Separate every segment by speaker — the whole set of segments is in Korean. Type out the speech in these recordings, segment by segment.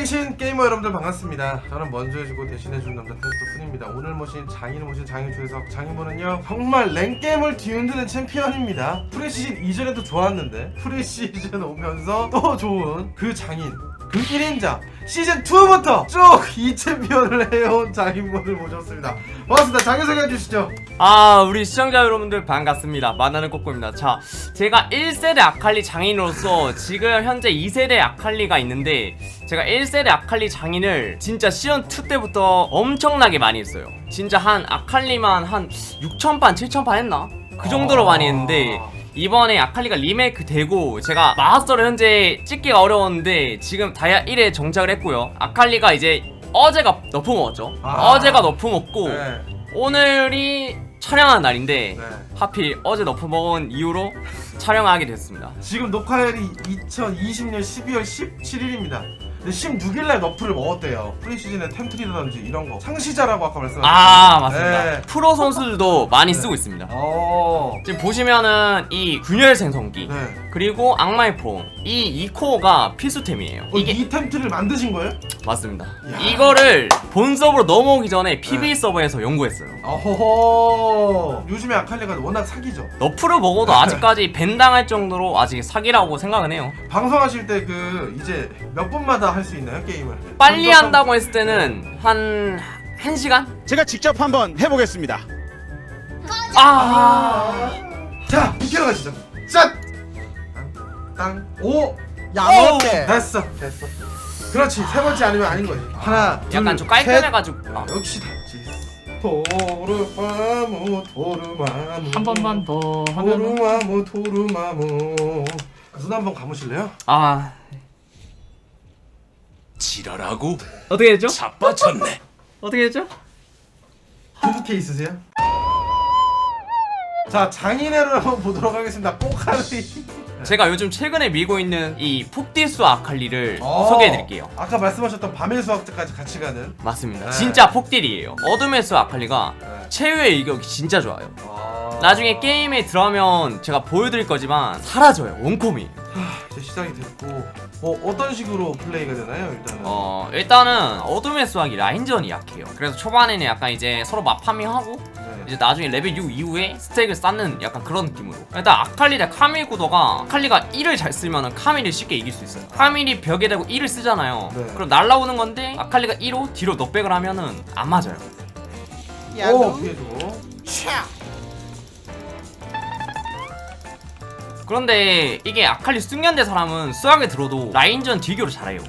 Speaker 1: 살아계신 게이머 여러분들 반갑습니다. 저는 먼저 해주고 대신해준 남자 테스트 훈입니다. 오늘 모신 장인을 모신 장인 최석 장인분은요 정말 랭게임을 뒤흔드는 챔피언입니다. 프리시즌 이전에도 좋았는데 프리시즌 오면서 또 좋은 그 장인 그 1인자 시즌 2부터 쭉 이 챔피언을 해온 장인분을 모셨습니다. 반갑습니다. 장인 소개해 주시죠.
Speaker 2: 아 우리 시청자 여러분들 반갑습니다 만나는 꼬꼬입니다 자 제가 1세대 아칼리 장인으로서 지금 현재 2세대 아칼리가 있는데 제가 1세대 아칼리 장인을 진짜 시즌2 때부터 엄청나게 많이 했어요 진짜 한 아칼리만 한 6천판 7천판 했나? 그 정도로 많이 했는데 이번에 아칼리가 리메이크 되고 제가 마스터를 현재 찍기가 어려웠는데 지금 다이아 1에 정착을 했고요 아칼리가 이제 어제가 너프 먹었죠
Speaker 1: 아.
Speaker 2: 어제가 너프 먹고
Speaker 1: 네.
Speaker 2: 오늘이 촬영하는 날인데
Speaker 1: 네.
Speaker 2: 하필 어제 너프 먹은 이후로 촬영하게 됐습니다.
Speaker 1: 지금 녹화일이 2020년 12월 17일입니다. 16일날 너프를 먹었대요. 프리시즌의 템트리라든지 이런 거 창시자라고 아까 말씀하셨죠.
Speaker 2: 아 맞습니다.
Speaker 1: 네.
Speaker 2: 프로 선수들도 많이 쓰고 있습니다.
Speaker 1: 어.
Speaker 2: 지금 보시면은 이 균열 생성기
Speaker 1: 네.
Speaker 2: 그리고 악마의 폼이 2코어가 필수템이에요.
Speaker 1: 어,
Speaker 2: 이게
Speaker 1: 이 템트를 만드신 거예요?
Speaker 2: 맞습니다.
Speaker 1: 야.
Speaker 2: 이거를 본 서버로 넘어오기 전에 PB
Speaker 1: 네.
Speaker 2: 서버에서 연구했어요.
Speaker 1: 어허허. 요즘에 아칼리가 워낙 사기죠.
Speaker 2: 너프를 먹어도 아직까지 밴 당할 정도로 아직 사기라고 생각은 해요.
Speaker 1: 방송하실 때 그 이제 몇 분마다 할 수 있나요 게임을?
Speaker 2: 빨리 한다고 했을 때는 한 1시간?
Speaker 3: 제가 직접 한번 해보겠습니다.
Speaker 2: 아.
Speaker 1: 아. 자, 비켜러 가시죠. 짠. 땅. 오.
Speaker 3: 양어때
Speaker 1: 됐어. 됐어. 그렇지. 세 번째 아니면 아닌 거지. 하나, 둘,
Speaker 2: 약간 좀
Speaker 1: 셋.
Speaker 2: 깔끔해가지고
Speaker 1: 아,
Speaker 2: 아.
Speaker 1: 역시 닮지. 도르마무 도르마무
Speaker 2: 한 번만 더 하면
Speaker 1: 도르마무 도르마무 눈 한번 감으실래요?
Speaker 2: 아
Speaker 4: 지랄하고
Speaker 2: 어떻게 했죠?
Speaker 4: 자빠졌네.
Speaker 2: 어떻게 했죠?
Speaker 1: 핸드케 있으세요? 자 장인애를 한번 보도록 하겠습니다 꼬칼리
Speaker 2: 제가 요즘 최근에 밀고 있는 이 폭딜수 아칼리를
Speaker 1: 어,
Speaker 2: 소개해드릴게요.
Speaker 1: 아까 말씀하셨던 밤의 수학자까지 같이 가는
Speaker 2: 맞습니다.
Speaker 1: 네.
Speaker 2: 진짜 폭딜이에요. 어둠의 수 아칼리가
Speaker 1: 네.
Speaker 2: 최후의 일격이 진짜 좋아요.
Speaker 1: 아...
Speaker 2: 나중에 게임에 들어가면 제가 보여드릴 거지만 사라져요. 원콤이.
Speaker 1: 하, 이제 시작이 됐고 뭐 어떤 식으로 플레이가 되나요 일단은?
Speaker 2: 어 일단은 어둠의 수학이 라인전이 약해요. 그래서 초반에는 약간 이제 서로 마파밍하고
Speaker 1: 네.
Speaker 2: 이제 나중에 레벨 6 이후에 스택을 쌓는 약간 그런 느낌으로. 일단 아칼리 대 카밀 구도가 아칼리가 1을 잘 쓰면 카밀이 쉽게 이길 수 있어요. 카밀이 벽에 대고 1을 쓰잖아요.
Speaker 1: 네.
Speaker 2: 그럼 날라오는 건데 아칼리가 1호 뒤로 넉백을 하면은 안 맞아요.
Speaker 1: 오 피해주고
Speaker 2: 그런데 이게 아칼리 숙련대 사람은 수학에 들어도 라인전 딜교를 잘해요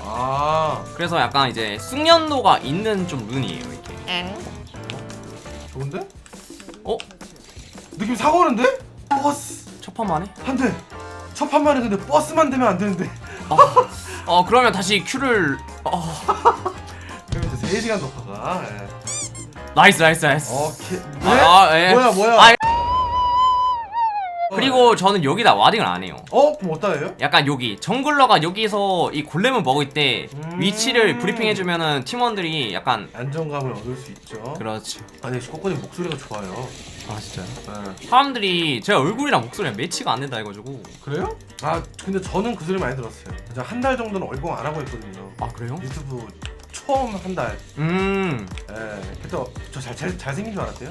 Speaker 1: 아
Speaker 2: 그래서 약간 이제 숙련도가 있는 좀 룬이에요 이게
Speaker 1: 좋은데?
Speaker 2: 어?
Speaker 1: 느낌 사고 오는데? 버스
Speaker 2: 첫 판만에?
Speaker 1: 한대 첫 판만에 근데 버스만 되면 안 되는데
Speaker 2: 어 그러면 다시 큐를 어
Speaker 1: 그럼 이제 3시간 녹화가 예.
Speaker 2: 나이스 나이스 나이스
Speaker 1: 오케이 네?
Speaker 2: 아, 아, 예.
Speaker 1: 뭐야 뭐야
Speaker 2: 아, 그리고 저는 여기다 와딩을 안 해요
Speaker 1: 어? 그럼 어디다 해요?
Speaker 2: 약간 여기 정글러가 여기서 이 골렘을 먹을 때
Speaker 1: 음.
Speaker 2: 위치를 브리핑 해주면은 팀원들이 약간
Speaker 1: 안정감을 얻을 수 있죠
Speaker 2: 그렇지
Speaker 1: 아니 코코님 목소리가 좋아요
Speaker 2: 아 진짜요?
Speaker 1: 네.
Speaker 2: 사람들이 제 얼굴이랑 목소리랑 매치가 안 된다 해가지고
Speaker 1: 그래요? 아 근데 저는 그 소리 많이 들었어요 한 달 정도는 얼공 안 하고 있거든요
Speaker 2: 아 그래요?
Speaker 1: 유튜브 처음 한 달
Speaker 2: 음
Speaker 1: 예. 그때 저잘 잘, 잘생긴 줄 알았대요?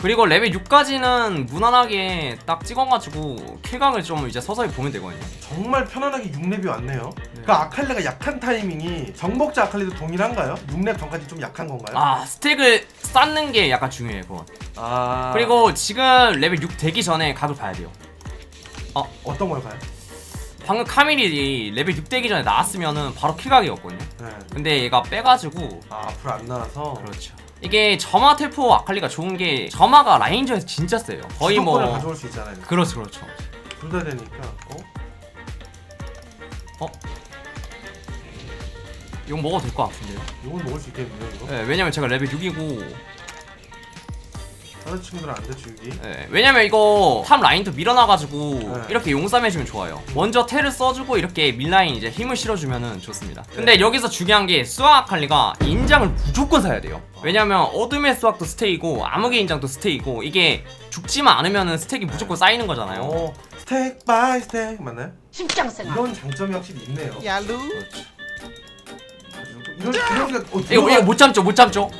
Speaker 2: 그리고 레벨 6까지는 무난하게 딱 찍어가지고 킬각을 좀 이제 서서히 보면 되거든요
Speaker 1: 정말 편안하게 6렙이 왔네요 그 아칼리가 약한 타이밍이 정복자 아칼리도 동일한가요? 6렙 전까지 좀 약한 건가요?
Speaker 2: 아 스택을 쌓는 게 약간 중요해요 그건
Speaker 1: 아...
Speaker 2: 그리고 지금 레벨 6 되기 전에 각을 봐야 돼요
Speaker 1: 어떤 걸 가요?
Speaker 2: 방금 카밀이 레벨 6 되기 전에 나왔으면은 바로 킬각이었거든요
Speaker 1: 네.
Speaker 2: 근데 얘가 빼가지고
Speaker 1: 아 앞으로 안 나와서
Speaker 2: 그렇죠. 이게 점화 텔포 아칼리가 좋은 게 점화가 라인전에서 진짜 세요. 거의 뭐
Speaker 1: 가져올 수 있잖아요
Speaker 2: 그렇죠, 그렇죠.
Speaker 1: 둘다 되니까 어?
Speaker 2: 이건 먹어도 될 것 같은데요.
Speaker 1: 이걸 먹을 수 있겠네요 이거?
Speaker 2: 네, 왜냐면 제가 레벨 6이고,
Speaker 1: 다른 친구들은 안 되지 여기
Speaker 2: 네, 왜냐면 이거 탑 라인도 밀어놔가지고
Speaker 1: 네.
Speaker 2: 이렇게 용쌈해주면 좋아요. 먼저 텔을 써주고 이렇게 밀라인 이제 힘을 실어주면은 좋습니다. 근데
Speaker 1: 네.
Speaker 2: 여기서 중요한 게 수학 아칼리가 인장을 무조건 사야 돼요. 왜냐면 어둠의 수학도 스테이고 암흑의 인장도 스테이고 이게 죽지만 않으면은 스택이 무조건 쌓이는 거잖아요.
Speaker 1: 어, 스택 바이 스택 맞나요?
Speaker 4: 심장생아
Speaker 1: 이런 장점이 확실히 있네요.
Speaker 3: 야루.
Speaker 2: 그렇죠.
Speaker 1: 이런 이런 게 어,
Speaker 2: 이거 이거 못 참죠 못 참죠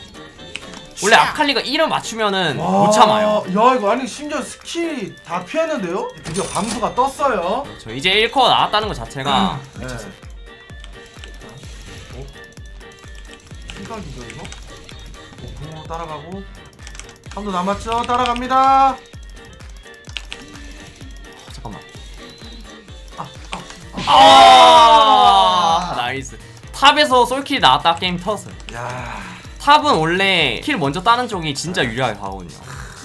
Speaker 2: 원래 아칼리가 1을 맞추면은
Speaker 1: 와,
Speaker 2: 못 참아요
Speaker 1: 야 이거 아니 심지어 스킬이 다 피했는데요? 드디어 밤수가 떴어요.
Speaker 2: 저 이제 1커 나왔다는 것 자체가
Speaker 1: 네. 자, 어? 생각이죠 이거? 오, 오 따라가고 3도 남았죠? 따라갑니다.
Speaker 2: 어, 잠깐만 아, 나이스 탑에서 솔킬이 나왔다 게임 터스
Speaker 1: 야,
Speaker 2: 탑은 원래 킬 먼저 따는 쪽이 진짜 유리하게 가거든요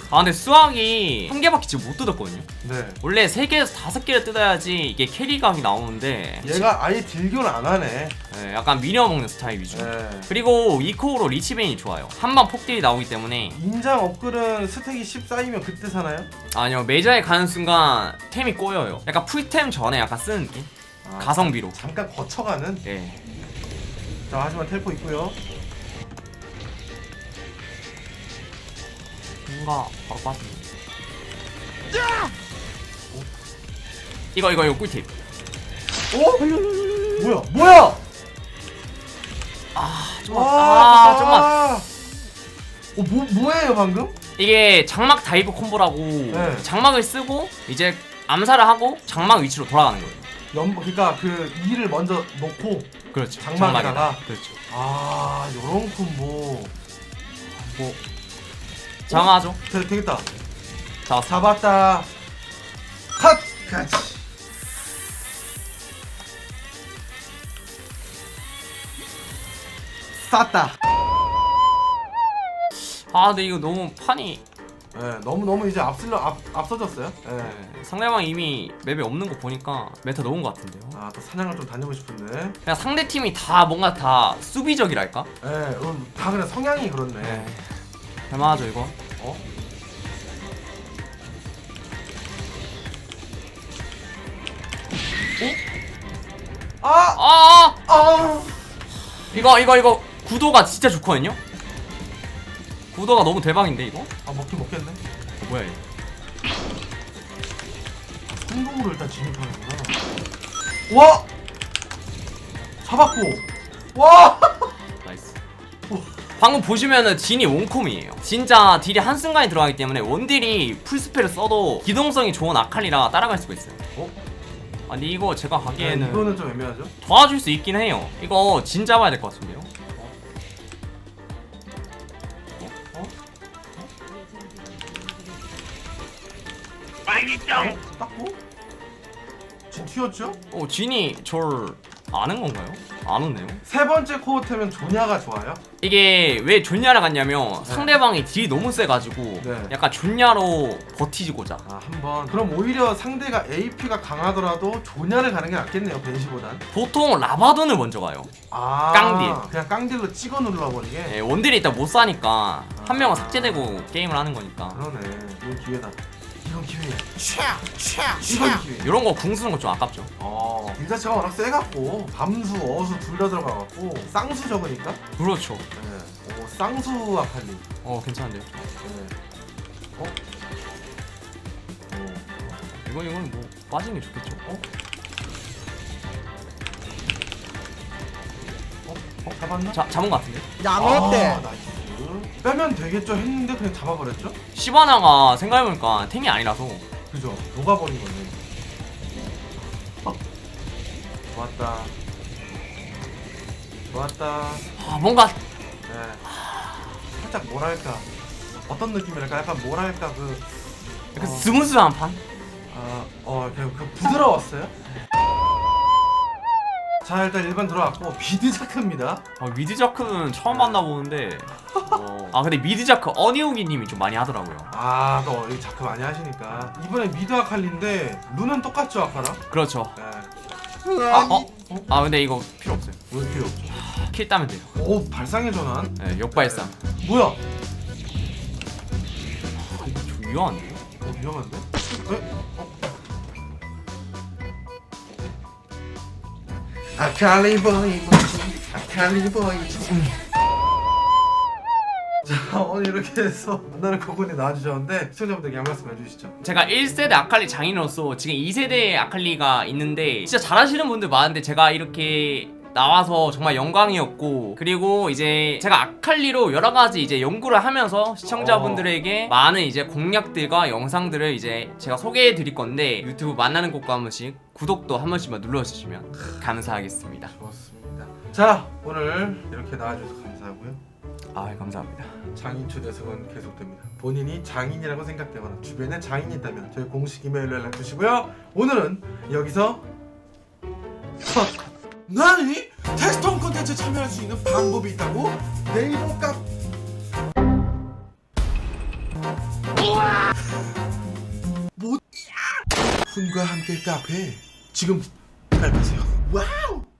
Speaker 2: 아 근데 수학이 한 개밖에 지금 못 뜯었거든요
Speaker 1: 네.
Speaker 2: 원래 세 개에서 다섯 개를 뜯어야지 이게 캐리각이 나오는데
Speaker 1: 얘가 아예 딜교는 안 하네.
Speaker 2: 예, 약간 미녀 먹는 스타일 위주
Speaker 1: 네.
Speaker 2: 그리고 이코어로 리치베인이 좋아요 한방 폭딜이 나오기 때문에
Speaker 1: 인장 업글은 스택이 10 쌓이면 그때 사나요?
Speaker 2: 아니요 메자에 가는 순간 템이 꼬여요 약간 풀템 전에 약간 쓰는 느낌
Speaker 1: 아,
Speaker 2: 가성비로
Speaker 1: 잠깐 거쳐가는.
Speaker 2: 예
Speaker 1: 자 하지만 텔포 있고요.
Speaker 2: 뭔가 바로 빠지네 이거 이거 이거 꿀팁
Speaker 1: 오? 뭐야? 뭐야?
Speaker 2: 좀만 아 좀만
Speaker 1: 어, 뭐, 뭐예요, 방금?
Speaker 2: 이게 장막 다이브 콤보라고
Speaker 1: 네.
Speaker 2: 장막을 쓰고 이제 암살을 하고 장막 위치로 돌아가는 거예요
Speaker 1: 연, 그니까 그, 이를 먼저 놓고,
Speaker 2: 그렇죠
Speaker 1: 장막에다가?
Speaker 2: 그렇죠
Speaker 1: 아, 요런 콤보. 뭐,
Speaker 2: 장하죠
Speaker 1: 되, 되겠다.
Speaker 2: 잡았어
Speaker 1: 잡았다. 컷! 그렇지. 쌌다.
Speaker 2: 아 근데 이거 너무 판이
Speaker 1: 예, 너무 너무 이제 앞슬러 앞 앞서졌어요. 예.
Speaker 2: 네, 상대방 이미 맵에 없는 거 보니까 메타 넣은 것 같은데요
Speaker 1: 아, 또 사냥을 좀 다니고 싶은데.
Speaker 2: 그냥 상대 팀이 다 뭔가 다 수비적이랄까?
Speaker 1: 예, 음, 다 그냥 성향이 그렇네.
Speaker 2: 네. 할만하죠 이거?
Speaker 1: 어? 어? 아!
Speaker 2: 아
Speaker 1: 아!
Speaker 2: 이거 이거 이거 구도가 진짜 좋거든요? 구도가 너무 대박인데 이거? 어,
Speaker 1: 아, 먹긴 먹겠네.
Speaker 2: 뭐야 이거
Speaker 1: 성공으로 일단 진입하는구나. 와! 잡았고. 와!
Speaker 2: 방금 보시면은 진이 원콤이에요 진짜 딜이 한순간에 들어가기 때문에 원딜이 풀스펠을 써도 기동성이 좋은 아칼리라 따라갈 수가 있어요
Speaker 1: 어?
Speaker 2: 아니 이거 제가
Speaker 1: 네,
Speaker 2: 가기에는
Speaker 1: 이거는 좀 애매하죠?
Speaker 2: 도와줄 수 있긴 해요 이거 진 잡아야 될 것 같은데요
Speaker 1: 어? 닦고? 지금 튀었죠?
Speaker 2: 어 진이 절 아는 건가요? 안 오네요
Speaker 1: 세 번째 코어템은 조냐가 좋아요.
Speaker 2: 이게 왜 존냐를 갔냐면 상대방이 딜이 너무 세가지고
Speaker 1: 네.
Speaker 2: 약간 존냐로 버티고자
Speaker 1: 아, 한번. 그럼 오히려 상대가 AP가 강하더라도 조냐를 가는 게 낫겠네요, 벤시보단.
Speaker 2: 보통 라바돈을 먼저 가요
Speaker 1: 아.
Speaker 2: 깡딜.
Speaker 1: 그냥 깡딜로 찍어 눌러버리게?
Speaker 2: 예, 원딜이 일단 못 사니까 한 명은 삭제되고 게임을 하는 거니까
Speaker 1: 그러네. 이건 기회다. 이건 기회야. 이건 기회.
Speaker 2: 이런 거 궁 쓰는 거 좀 아깝죠
Speaker 1: 어. 일 자체가 워낙 세갖고 밤수, 어수 둘 다 들어가갖고 쌍수 적으니까.
Speaker 2: 그렇죠
Speaker 1: 네. 오, 쌍수 아칼리.
Speaker 2: 어 괜찮은데요
Speaker 1: 네. 어? 오.
Speaker 2: 이건 이건 뭐 빠지는 게 좋겠죠
Speaker 1: 어? 어? 어? 잡았나?
Speaker 2: 자 잡은 거 같은데
Speaker 3: 양어 때.
Speaker 1: 아, 나이스. 빼면 되겠죠 했는데 그냥 잡아버렸죠?
Speaker 2: 시바나가 생각해보니까 탱이 아니라서
Speaker 1: 그죠? 녹아버린 거네. 어. 좋았다. 좋았다.
Speaker 2: 아 뭔가
Speaker 1: 네. 살짝 뭐랄까. 어떤 느낌이랄까? 약간 뭐랄까 그.
Speaker 2: 약간
Speaker 1: 어.
Speaker 2: 스무스한 판?
Speaker 1: 아, 어, 그, 그 부드러웠어요? 자, 일단 1번 들어왔고, 비드자크입니다.
Speaker 2: 아 미드자크는 처음 만나보는데 어. 아 근데 미드자크 어니오기님이 좀 많이 하더라고요
Speaker 1: 아, 또 이 자크 많이 하시니까. 이번에 미드 아칼리인데, 룬은 똑같죠, 아까랑?
Speaker 2: 그렇죠
Speaker 1: 네.
Speaker 2: 아, 어? 어? 아 근데 이거 필요 없어요
Speaker 1: 왜 필요 없죠?
Speaker 2: 킬 따면 돼요
Speaker 1: 오, 발상의 전환.
Speaker 2: 네, 역발상
Speaker 1: 뭐야?
Speaker 2: 좀 위험한데요?
Speaker 1: 어, 위험한데? 에? 아칼리 보이 뭐지? 아칼리 보이 자자 오늘 이렇게 해서 만나는 거군에 나와주셨는데 시청자분들께 한 말씀 해주시죠
Speaker 2: 제가 1세대 아칼리 장인으로서 지금 2세대 아칼리가 있는데 진짜 잘하시는 분들 많은데 제가 이렇게 나와서 정말 영광이었고 그리고 이제 제가 아칼리로 여러 가지 이제 연구를 하면서 시청자분들에게 많은 이제 공략들과 영상들을 이제 제가 소개해 드릴 건데 유튜브 만나는 곳과 한 번씩 구독도 한 번씩만 눌러주시면 감사하겠습니다.
Speaker 1: 좋습니다. 자 오늘 이렇게 나와주셔서 감사하고요.
Speaker 2: 아 감사합니다.
Speaker 1: 장인 초대석은 계속됩니다. 본인이 장인이라고 생각되거나 주변에 장인이 있다면 저희 공식 이메일로 연락 주시고요. 오늘은 여기서 컷 나니? 테스트홈 콘텐츠 참여할 수 있는 방법이 있다고? 네이버 카 뭐야? 훈과 함께 카페 지금 가입하세요 와우